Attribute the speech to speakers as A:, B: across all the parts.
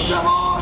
A: জিন্দাবাদ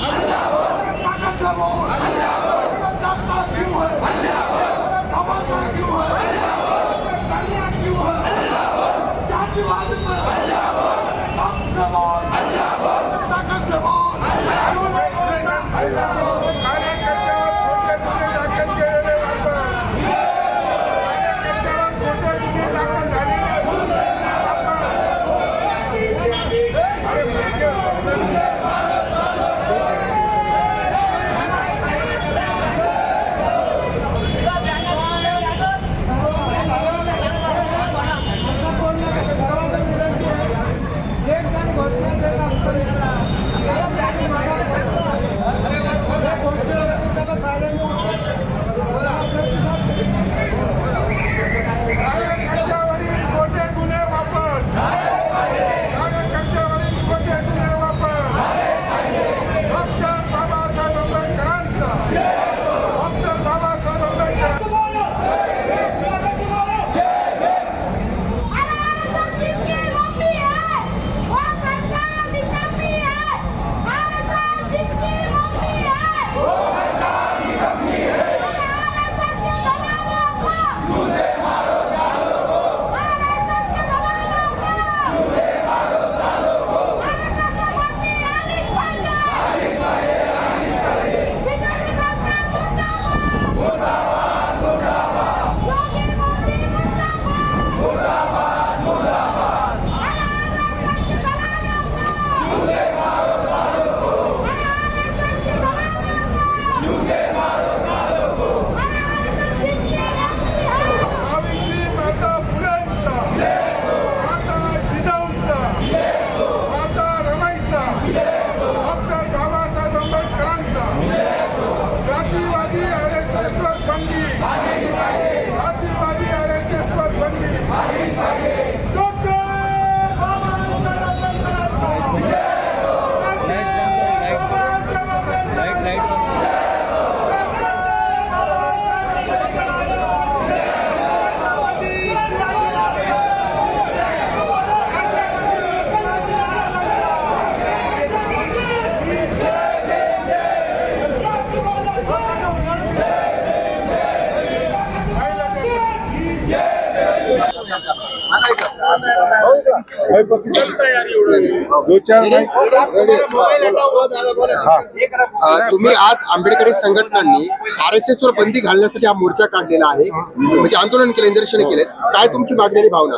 A: तुम्ही आज आंबेडकरी संघटनांनी आर एस एस वर बंदी घालण्यासाठी हा मोर्चा काढलेला आहे. म्हणजे आंदोलन केले निदर्शने केले. काय तुमची मागणी आणि भावना?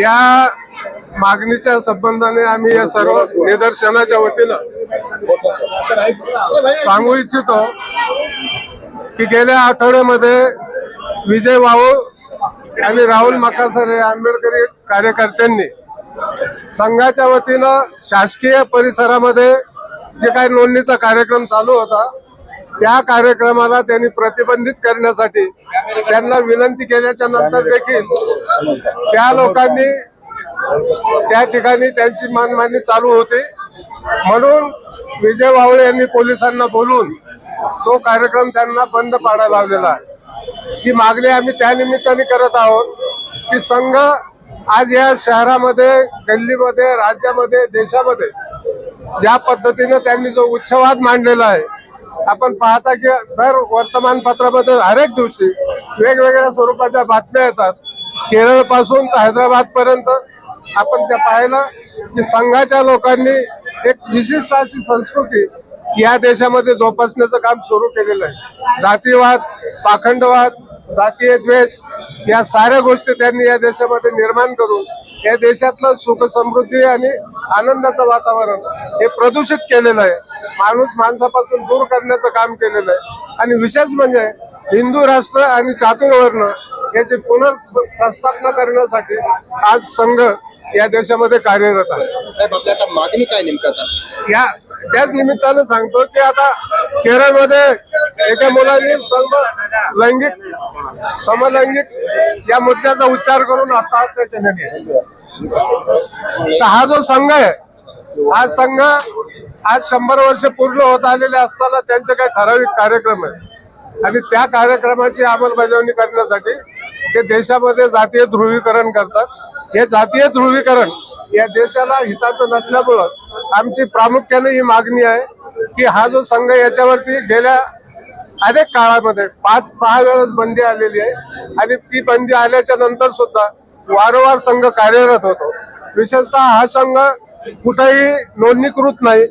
B: या मागणीच्या संबंधाने आम्ही या सर्व निदर्शनाच्या वतीनं सांगू इच्छितो की गेल्या आठवड्यामध्ये विजय वाऊ आणि राहुल मकासर हे आंबेडकरी कार्यकर्त्यांनी संघाच्या वतीनं शासकीय परिसरामध्ये जे काही नोंदणीचा कार्यक्रम चालू होता त्या कार्यक्रमाला त्यांनी प्रतिबंधित करण्यासाठी त्यांना विनंती केल्याच्यानंतर देखील त्या लोकांनी त्या ठिकाणी त्यांची मानमानी चालू होती. म्हणून विजय वावळे यांनी पोलिसांना बोलून तो कार्यक्रम त्यांना बंद पाडायला लावलेला आहे. ही मागणी आम्ही त्या निमित्ताने करत आहोत की संघ आज या शहरामध्ये गल्लीमध्ये राज्यामध्ये देशामध्ये ज्या पद्धतीनं त्यांनी जो उच्छवाद मांडलेला आहे आपण पाहता की दर वर्तमानपत्रामध्ये हरेक दिवशी वेगवेगळ्या स्वरूपाच्या बातम्या येतात. केरळपासून तर हैदराबादपर्यंत आपण त्या पाहिलं की संघाच्या लोकांनी एक विशिष्ट अशी संस्कृती या देशामध्ये जोपासण्याचं काम सुरू केलेलं आहे. जातीवाद पाखंडवाद जातीय द्वेष या साऱ्या गोष्टी त्यांनी या देशामध्ये निर्माण करून या देशातलं सुख समृद्धी आणि आनंदाचं वातावरण हे प्रदूषित केलेलं आहे. माणूस माणसापासून दूर करण्याचं काम केलेलं आहे. आणि विशेष म्हणजे हिंदू राष्ट्र आणि चातुर्वर्ण याची पुनर्प्रस्थापना करण्यासाठी आज संघ या देशामध्ये कार्यरत आहे.
A: साहेब आपल्या आता मागणी काय नेमकं
B: या त्याच निमित्तानं सांगतो की आता केरळमध्ये एका मुलांनी सर्व लैंगिक समलैंगिक या मुद्द्याचा उच्चार करून आत्महत्या केलेली तर हा जो संघ आहे हा संघ आज शंभर वर्ष पूर्ण होत आलेले असताना त्यांचे काही ठराविक कार्यक्रम आहे आणि त्या कार्यक्रमाची अंमलबजावणी करण्यासाठी ते देशामध्ये जातीय ध्रुवीकरण करतात. हे जातीय ध्रुवीकरण या देशाला हिताचं नसल्यामुळं आमची प्रामुख्याने ही मागणी आहे की हा जो संघ याच्यावरती गेल्या अनेक काळामध्ये पाच सहा वेळेस बंदी आलेली आहे. आणि ती बंदी आल्याच्यानंतर सुद्धा वारंवार संघ कार्यरत होतो. विशेषतः हा संघ कुठेही नोंदणीकृत नाही.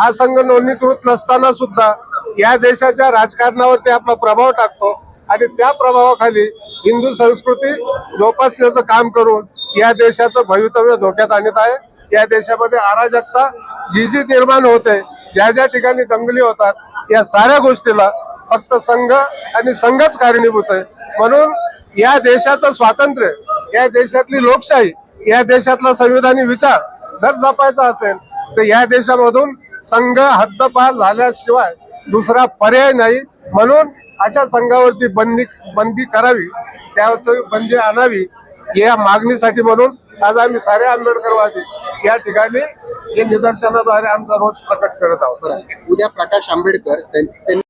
B: हा संघ नोंदणीकृत नसताना सुद्धा या देशाच्या राजकारणावरती आपला प्रभाव टाकतो. आणि त्या प्रभावाखाली हिंदू संस्कृती जोपासण्याचं काम करून या देशाचं भवितव्य धोक्यात आणत आहे. या देशामध्ये अराजकता जी जी निर्माण होते ज्या ज्या ठिकाणी दंगली होतात या साऱ्या गोष्टीला फक्त संघ आणि संघच कारणीभूत आहे. म्हणून या देशाचं स्वातंत्र्य या देशातली लोकशाही या देशातला संविधानी विचार जर जपायचा असेल तर या देशामधून संघ हद्दपार झाल्याशिवाय दुसरा पर्याय नाही. म्हणून अशा संघावरती बंदी बंदी करावी त्याची बंदी आणावी या मागणीसाठी म्हणून आज आम्ही सारे आंबेडकरवादी या ठिकाणी हे निदर्शनाद्वारे आमचा रोष प्रकट करत आहोत.
A: बरं. उद्या प्रकाश आंबेडकर